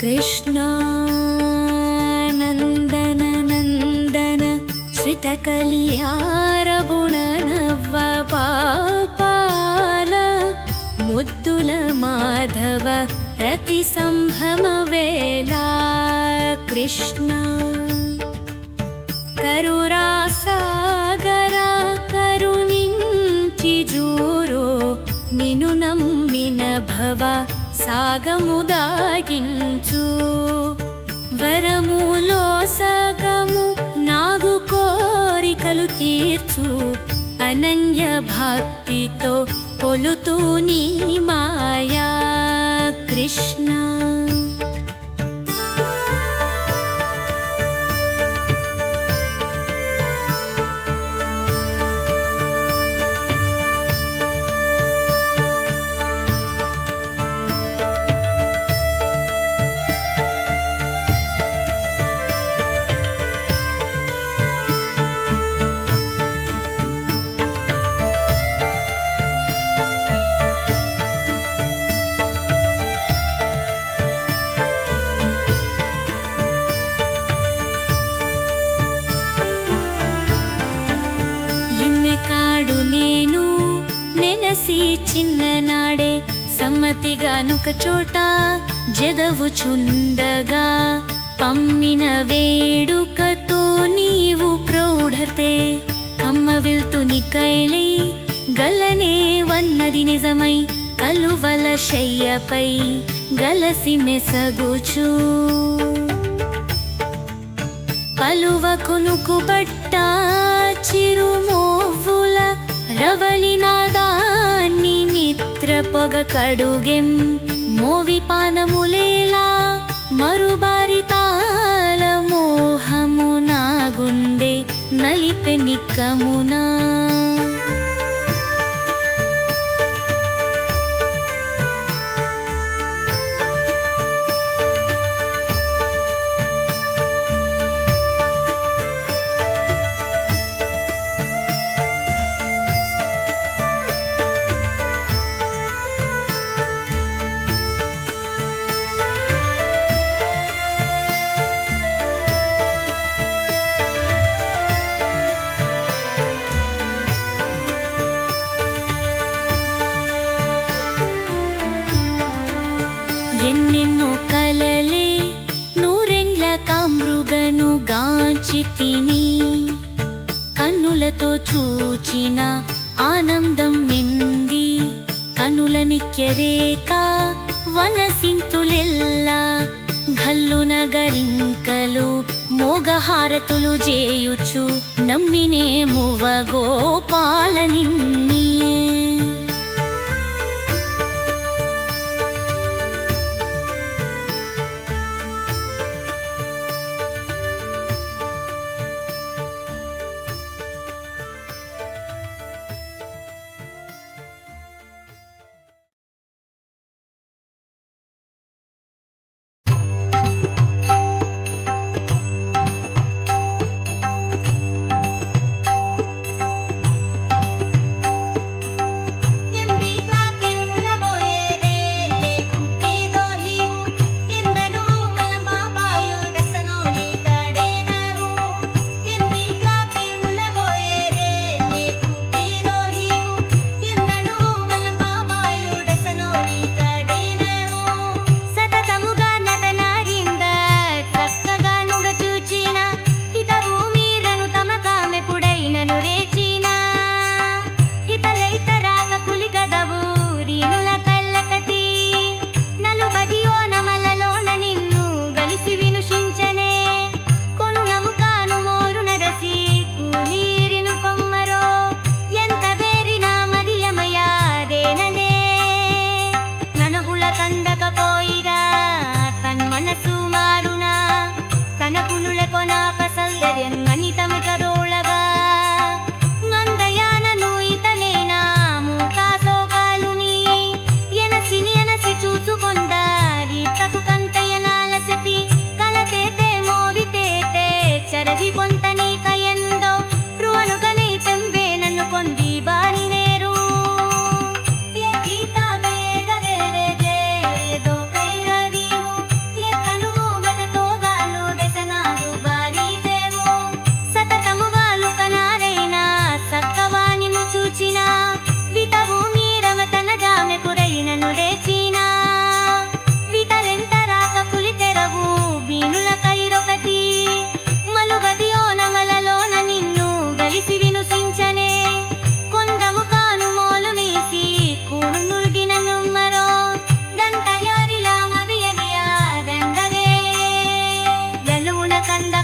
कृष्णा नन्दननन्दन श्रितकलियारगुणनव पापाल मुद्दुलमाधव रतिसंभमवेला कृष्ण। करुरासागरा करुणिञ्चिजूरो चिजूरो मिनुनं मिन సాగము దాగించు వరములో సగము నాగు కోరికలు తీర్చు. అనన్య భక్తితో పొలుతూ నీ మాయా కృష్ణ. నెనసి చిన్ననాడే సమ్మతిగానొక చోట జదవుచుండగా పమ్మిన వేడుకతో నీవు ప్రౌఢతే కమ్మ వెళ్తుని కైలై గలనే వన్నది నిజమై కలువల శయ్యపై గలసి మెసగుచు. పలువ కొనుకు బట్ట చిరుమోవుల రవలినాదా నిద్ర పొగ కడుగెం మోవి పానములేలా మరుబారి తాళ మోహము నా గుండె నలిపె నిక్కమునా. కళ్ళతో చూచిన ఆనందం నింది. కనుల నిత్యరేక వనసింతులెల్లా గల్లున నగరింకలు మోగహారతులు చేయుచు నమ్మినే మువగోపాల నిన్నీ. कोणापसौन्दर्यम् अनितम्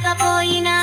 Kapoina.